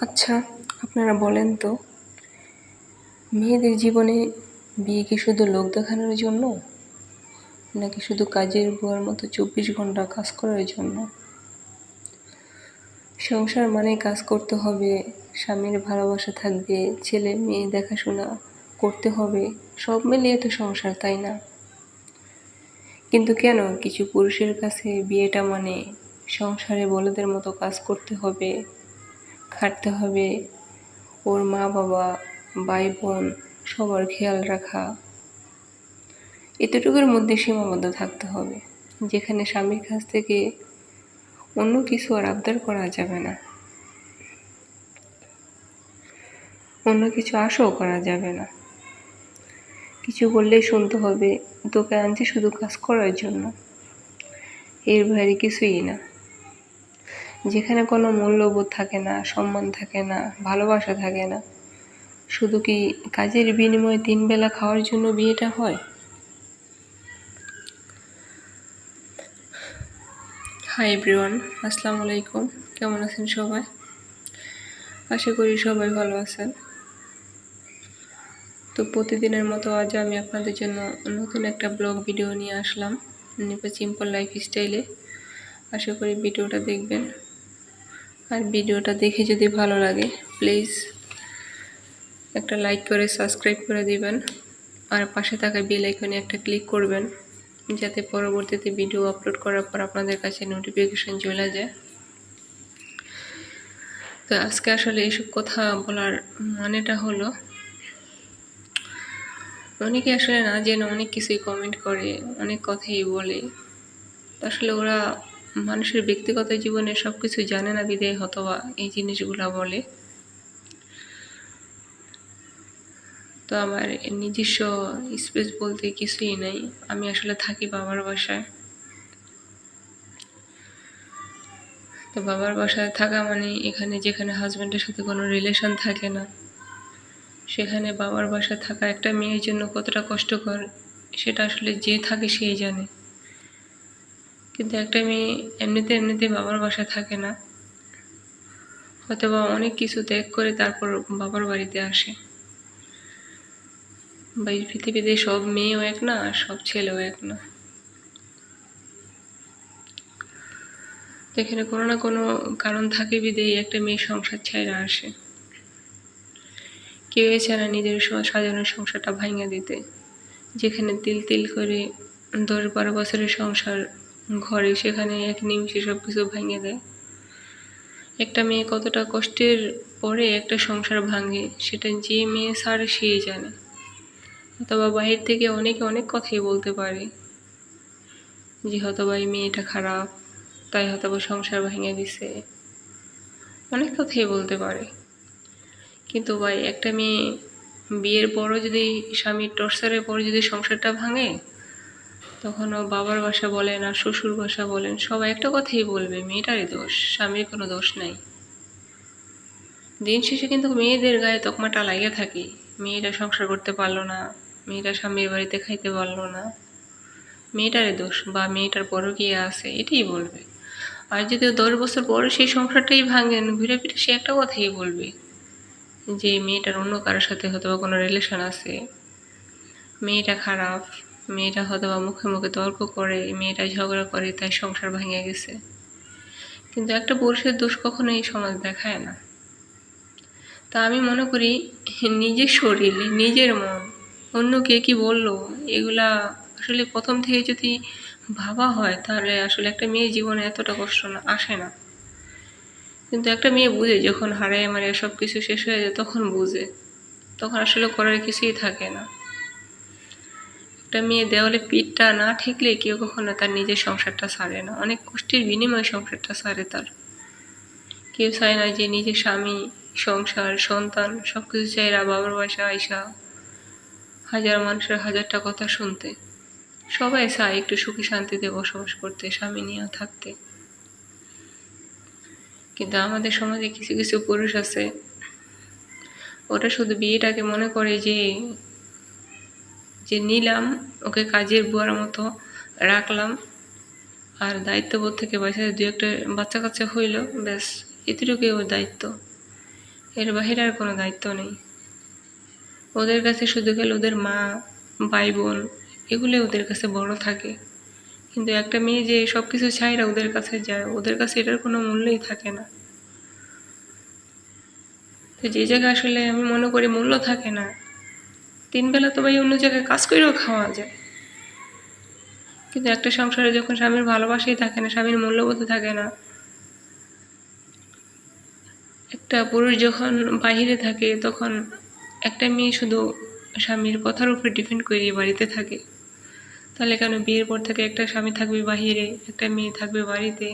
আচ্ছা আপনারা বলেন তো, মেয়েদের জীবনে বিয়ে কি শুধু লোক দেখানোর জন্য? নাকি শুধু কাজের বুয়ার মতো চব্বিশ ঘণ্টা কাজ করার জন্য? সংসার মানে কাজ করতে হবে, স্বামীর ভালোবাসা থাকবে, ছেলে মেয়ে দেখাশোনা করতে হবে, সব মিলিয়ে তো সংসার, তাই না? কিন্তু কেন কিছু পুরুষের কাছে বিয়েটা মানে সংসারে বলদের মতো কাজ করতে হবে? খাটতে হবে। ওর মা, বাবা ভাই বোন সবার খেয়াল রাখা। এতটুকুর মধ্যে সীমাবদ্ধ থাকতে হবে, যেখানে স্বামীর কাছ থেকে অন্য কিছু আর আবদার করা যাবে না। অন্য কিছু আশাও করা যাবে না। কিছু বললেই শুনতে হবে, তোকে আনছি শুধু কাজ করার জন্য। এর বাইরে কিছুই না। যেখানে কোনো মূল্যবোধ থাকে না, সম্মান থাকে না, ভালোবাসা থাকে না, শুধু কি কাজের বিনিময়ে তিন বেলা খাওয়ার জন্য বিয়েটা হয়? হাই এভরিওয়ান আসসালামু আলাইকুম। কেমন আছেন সবাই? আশা করি সবাই ভালো আছেন। তো প্রতিদিনের মতো আজ আমি আপনাদের জন্য নতুন একটা ব্লগ ভিডিও নিয়ে আসলাম সিম্পল লাইফ স্টাইলে আশা করি ভিডিওটা দেখবেন। আর ভিডিওটা দেখে যদি ভালো লাগে প্লিজ একটা লাইক করে সাবস্ক্রাইব করে দিবেন। আর পাশে থাকা বেল আইকনে একটা ক্লিক করবেন, যাতে পরবর্তীতে ভিডিও আপলোড করার পর আপনাদের কাছে নোটিফিকেশন চলে যায়। তো আজকে আসলে এইসব কথা বলার মানেটা হলো, অনেকে আসলে না জেনে অনেক কিছুই কমেন্ট করে, অনেক কথাই বলে। আসলে ওরা মানুষের ব্যক্তিগত জীবনে সব কিছু জানে না, বিদায় হতবা, এই জিনিসগুলো বলে। তো আমার নিজস্ব স্পেস বলতে কিছুই নাই। আমি আসলে থাকি বাবার বাসায়। তো বাবার বাসায় থাকা মানে এখানে যেখানে হাজব্যান্ডের সাথে কোনো রিলেশন থাকে না, সেখানে বাবার বাসায় থাকা একটা মেয়ের জন্য কতটা কষ্টকর, সেটা আসলে যে থাকে সেই জানে। কিন্তু একটা মেয়ে এমনিতে এমনিতে বাবার বাসায় থাকে না। হয়তো বা অনেক কিছু ত্যাগ করে তারপর বাবার বাড়িতে আসে। বা এই পৃথিবীতে সব মেয়েও এক না, আর সব ছেলেও এক না। এখানে কোনো না কোনো কারণ থাকে বিদেই একটা মেয়ে সংসার ছাইরা আসে। কেউ না নিজের সাজানো সংসারটা ভাঙে দিতে। যেখানে তিল তিল করে দশ বারো বছরের সংসার ঘরে সেখানে এক নিমিষে সব কিছু ভেঙে দেয়। একটা মেয়ে কতটা কষ্টের পরে একটা সংসার ভাঙে, সেটা যে মেয়ে সারে সে জানে। অথবা বাহির থেকে অনেকে অনেক কথাই বলতে পারে যে, হয়তোবা এই মেয়েটা খারাপ, তাই হয়তোবা সংসার ভেঙে দিছে। অনেক কথাই বলতে পারে। কিন্তু ভাই, একটা মেয়ে বিয়ের পরও যদি স্বামীর টর্চারের পর যদি সংসারটা ভাঙে তখন ও বাবার বাসা বলেন আর শ্বশুর বাসা বলেন, সবাই একটা কথাই বলবে, মেয়েটারই দোষ, স্বামীর কোনো দোষ নাই। দিন শেষে কিন্তু মেয়েদের গায়ে তকমাটা লাগিয়ে থাকে। মেয়েটা সংসার করতে পারল না মেয়েটা স্বামীর বাড়িতে খাইতে পারল না। মেয়েটারই দোষ বা মেয়েটার বড় গিয়ে আছে, এটাই বলবে। আর যদি দশ বছর পরে সেই সংসারটাই ভাঙেন, ঘুরে ফিরে সে একটা কথাই বলবে, যে মেয়েটার অন্য কারোর সাথে হয়তো বা কোনো রিলেশন আছে। মেয়েটা খারাপ। মেয়েটা হয়তো বা মুখে মুখে তর্ক করে, মেয়েটা ঝগড়া করে, তাই সংসার ভেঙে গেছে। কিন্তু একটা পুরুষের দোষ কখনো এই সমাজ দেখায় না। তা আমি মনে করি, নিজের শরীর, নিজের মন, অন্য কে কি বলল, এগুলা আসলে প্রথম থেকে যদি ভাবা হয়, তাহলে আসলে একটা মেয়ের জীবনে এতটা কষ্ট না, আসে না। কিন্তু একটা মেয়ে বুঝে, যখন হারায় মারে সব কিছু শেষ হয়ে যায়, তখন বুঝে। তখন আসলে করার কিছুই থাকে না। একটা মেয়ে দেওয়ালে পিঠটা না ঠেকলে কেউ কখনো তার নিজের সংসারটা সারে না। অনেক কষ্টের বিনিময়ে সংসারটা সারে তার। কেউ চায় না যে নিজের স্বামী, সংসার, সন্তান সব কিছু চাইরা বাবার বাসা আইসা হাজার মানুষের হাজারটা কথা শুনতে। সবাই চায় একটু সুখী শান্তিতে বসবাস করতে, স্বামী নিয়ে থাকতে। কিন্তু আমাদের সমাজে কিছু কিছু পুরুষ আছে ওটা শুধু বিয়েটাকে মনে করে যে যে নিলাম, ওকে কাজের বুয়ার মতো রাখলাম। আর দায়িত্ববোধ থেকে বাসায় দু একটা বাচ্চা কাচ্চা হইল, ব্যাস, এতটুকুই ওর দায়িত্ব। এর বাহিরে আর কোনো দায়িত্ব নেই। ওদের কাছে শুধু গেলে ওদের মা ভাই বোন এগুলো ওদের কাছে বড় থাকে। কিন্তু একটা মেয়ে যে সব কিছু ছাইরা ওদের কাছে যায়, ওদের কাছে এটার কোনো মূল্যই থাকে না। তো যে জায়গায় আসলে আমি মনে করি মূল্য থাকে না তিন বেলা তো ভাই অন্য জায়গায় কাজ করেও খাওয়া যায়। কিন্তু একটা সংসারে যখন স্বামীর ভালোবাসাই থাকে না, স্বামীর মূল্যবোধ থাকে না, একটা পুরুষ যখন বাহিরে থাকে তখন একটা মেয়ে শুধু স্বামীর কথার উপর ডিপেন্ড করে এই বাড়িতে থাকে। তাহলে কেন বিয়ের পর থেকে একটা স্বামী থাকবে বাহিরে, একটা মেয়ে থাকবে বাড়িতে?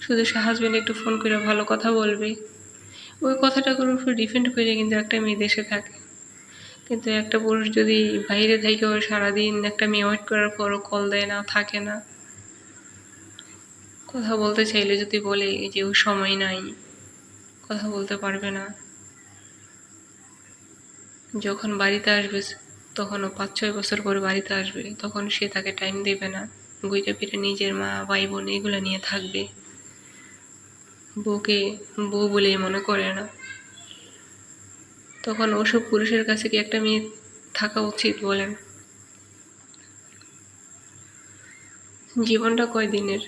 শুধু হাজব্যান্ড একটু ফোন করে ভালো কথা বলবে। ওই কথাটাগুলোর উপর ডিপেন্ড করে কিন্তু একটা মেয়ে দেশে থাকে। কিন্তু একটা পুরুষ যদি বাইরে থেকে ওই সারাদিন একটা মেয়ে ওয়েট করার পরও কল দেয় না, থাকে না। কথা বলতে চাইলে যদি বলে যে ওই সময় নাই, কথা বলতে পারবে না। যখন বাড়িতে আসবে তখন ও পাঁচ ছয় বছর পরে বাড়িতে আসবে, তখন সে তাকে টাইম দেবে না। গুইটা ফিরে নিজের মা, ভাই বোন এগুলো নিয়ে থাকবে। বউকে বউ বলেই মনে করে না। তখন ওসব পুরুষের কাছে কি একটা মেয়ে থাকা উচিত বলেন। জীবনটা কয়দিনের?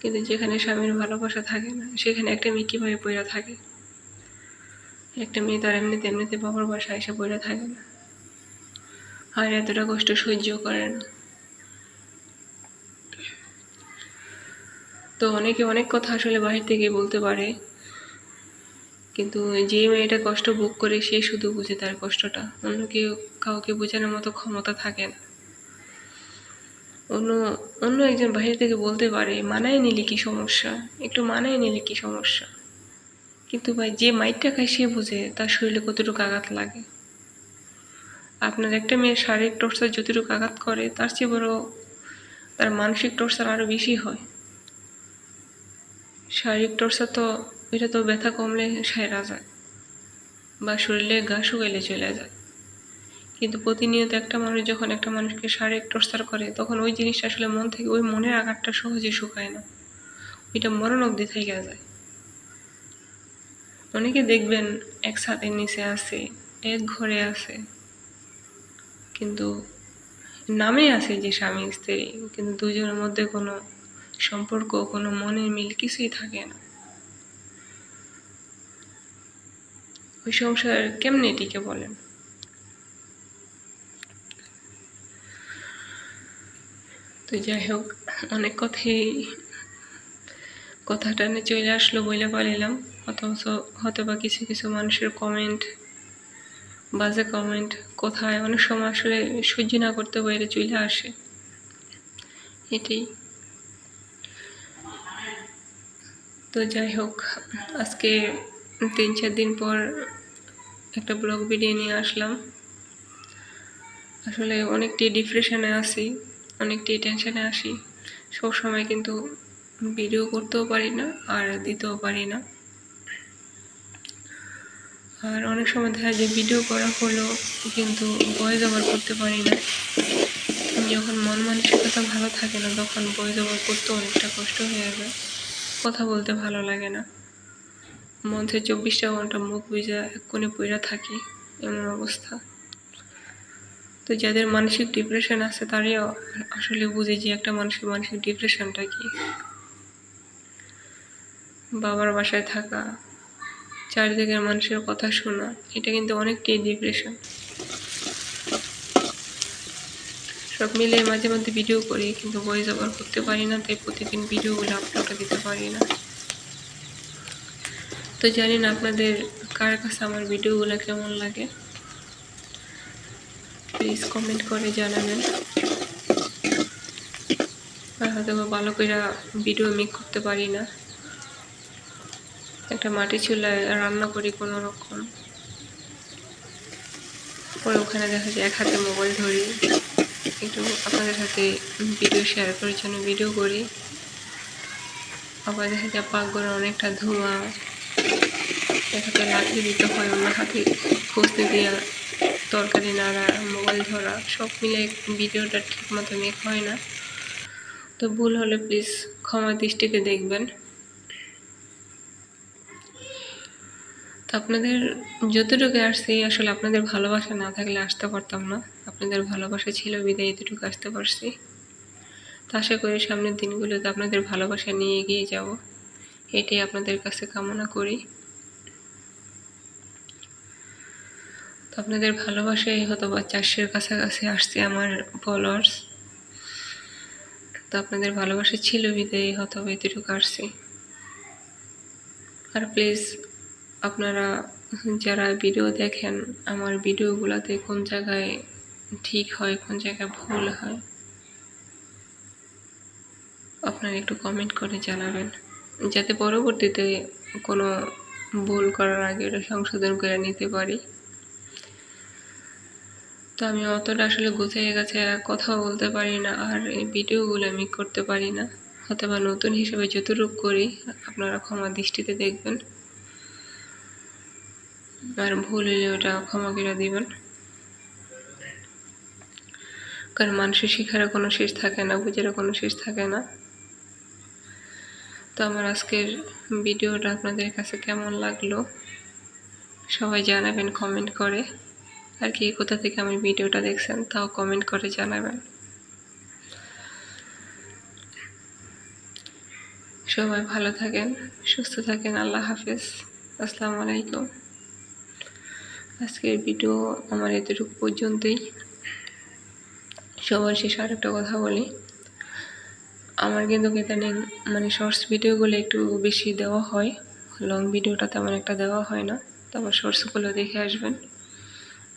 কিন্তু যেখানে স্বামীর ভালোবাসা থাকে না, সেখানে একটা মেয়ে কীভাবে পইরা থাকে? একটা মেয়ে তার এমনিতে এমনিতে বাবার বাসা এসে পড়ে থাকে না। আর এতটা কষ্ট সহ্য করে না। তো অনেকে অনেক কথা আসলে বাহির থেকে বলতে পারে কিন্তু যে মেয়েটা কষ্ট ভোগ করে সে শুধু বুঝে তার কষ্টটা। অন্য কেউ কাউকে বোঝানোর মতো ক্ষমতা থাকে না। অন্য অন্য একজন বাহির থেকে বলতে পারে, মানায় নিলে কি সমস্যা? একটু মানায় নিলে কি সমস্যা? কিন্তু ভাই, যে মাইটটা খায় সে বুঝে তার শরীরে কতটুকু আঘাত লাগে। আপনার একটা মেয়ের শারীরিক টর্চার যতটুকু আঘাত করে, তার চেয়ে বড় তার মানসিক টর্চার আরও বেশি হয়। শারীরিক টর্চার তো এটা তো ব্যথা কমলে সায়রা যায় বা শরীরে গা শুকাইলে চলে যায়। কিন্তু প্রতিনিয়ত একটা মানুষ যখন একটা মানুষকে শারীরিক টর্চার করে, তখন ওই জিনিসটা আসলে মন থেকে, ওই মনের আঘাতটা সহজে শুকায় না। ওইটা মরণ অবধি থেকে যায়। অনেকে দেখবেন এক ছাদের নিচে আছে, এক ঘরে আছে, কিন্তু নামে আছে যে স্বামী, স্ত্রী, কিন্তু দুজনের মধ্যে কোনো সম্পর্ক, কোনো মনের মিল কিছুই থাকে না। ওই সংসার কেমনে টিকে বলেন তো যাই হোক, অনেক কথাই কথাটা নিয়ে চলে আসলো বলে পারিলাম অথচ হয়তো বা কিছু কিছু মানুষের কমেন্ট বাজে কমেন্ট কোথায়, অনেক সময় আসলে সহ্য না করতে বাইরে চলে আসে। এটি তো যাই হোক, আজকে তিন চার দিন পর একটা ব্লগ ভিডিও নিয়ে আসলাম। আসলে অনেকটি ডিপ্রেশনে আছি, অনেকটি টেনশনে আসি সব সময় কিন্তু ভিডিও করতেও পারি না আর দিতেও পারি না। আর অনেক সময় দেখা যায় ভিডিও করা হলো কিন্তু ভয়েস ওভার করতে পারি না। যখন মন মানসিকতা ভালো থাকে না, তখন ভয়েস ওভার করতে অনেকটা কষ্ট হয়ে যায়। কথা বলতে ভালো লাগে না। মধ্যে চব্বিশটা ঘণ্টা মুখ বুঝা এক কোণে পইরা থাকি, এমন অবস্থা। তো যাদের মানসিক ডিপ্রেশন আছে তারাই আসলে বুঝে যে একটা মানুষের মানসিক ডিপ্রেশনটা কি। বাবার বাসায় থাকা, চারিদিকের মানুষের কথা শোনা, এটা কিন্তু অনেকটাই ডিপ্রেশন সব মিলে মাঝে মধ্যে ভিডিও করি, কিন্তু ভয়েস ওভার করতে পারি না, তাই প্রতিদিন ভিডিওগুলো আপলোড দিতে পারি না। তো জানি না আপনাদের কার কাছে আমার ভিডিওগুলো কেমন লাগে? প্লিজ কমেন্ট করে জানাবেন। হয়তো ভালো করে ভিডিও মেক করতে পারি না। একটা মাটি চুলায় রান্না করি কোনো রকম। পরে ওখানে দেখা যায় এক হাতে মোবাইল ধরি। একটু আপনাদের সাথে ভিডিও শেয়ার করার জন্য ভিডিও করি। আবার দেখা যায় পাকঘরে অনেকটা ধোঁয়া। দেখাতে লাঠি দিতে হয় অন্য হাতে। খুঁজতে দেওয়া তরকারি নাড়া মোবাইল ধরা, সব মিলে ভিডিওটা ঠিক মতো মেক হয় না। তো ভুল হলে প্লিজ ক্ষমা দৃষ্টিতে দেখবেন। তো আপনাদের যতটুকু আসছি, আসলে আপনাদের ভালোবাসা না থাকলে আসতে পারতাম না। আপনাদের ভালোবাসা ছিল, বিদায় এতটুকু আসতে পারছি। তো আশা করি সামনের দিনগুলোতে আপনাদের ভালোবাসা নিয়ে এগিয়ে যাব। এটাই আপনাদের কাছে কামনা করি। তো আপনাদের ভালোবাসাই হয়তো বা চারশোর কাছাকাছি আসছে আমার ফলোয়ার্স তো আপনাদের ভালোবাসা ছিল বিদায় হয়তো বা এতটুকু আসছে। আর প্লিজ আপনারা যারা ভিডিও দেখেন, আমার ভিডিওগুলোতে কোন জায়গায় ঠিক হয়, কোন জায়গায় ভুল হয়, আপনারা একটু কমেন্ট করে জানাবেন। যাতে পরবর্তীতে কোনো ভুল করার আগে ওটা সংশোধন করে নিতে পারি। তো আমি অতটা আসলে গুছিয়ে গেছে কথাও বলতে পারি না, আর এই ভিডিওগুলো আমি করতে পারি না। হয়তো বা নতুন হিসেবে যতটুকু করি, আপনারা ক্ষমা দৃষ্টিতে দেখবেন। আর ভুল হলে ওটা ক্ষমা করে দিবেন। কারণ মানুষের শিখারও কোনো শেষ থাকে না, বুঝেরও কোনো শেষ থাকে না। তো আমার আজকের ভিডিওটা আপনাদের কাছে কেমন লাগল? সবাই জানাবেন, কমেন্ট করে। আর কি, কোথা থেকে আমার ভিডিওটা দেখছেন তাও কমেন্ট করে জানাবেন। সবাই ভালো থাকেন, সুস্থ থাকেন, আল্লাহ হাফেজ। আসসালামু আলাইকুম। আজকের ভিডিও আমার এতটুকু পর্যন্তই। সবার শেষে আর একটা কথা বলি। আমার কিন্তু ইদানিং মানে শর্টস ভিডিওগুলো একটু বেশি দেওয়া হয়। লং ভিডিওটা তেমন একটা দেওয়া হয় না। তারপর শর্টসগুলো দেখে আসবেন।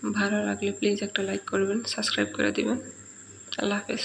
ভালো লাগলে প্লিজ একটা লাইক করবেন সাবস্ক্রাইব করে দিবেন। আল্লাহ হাফেজ।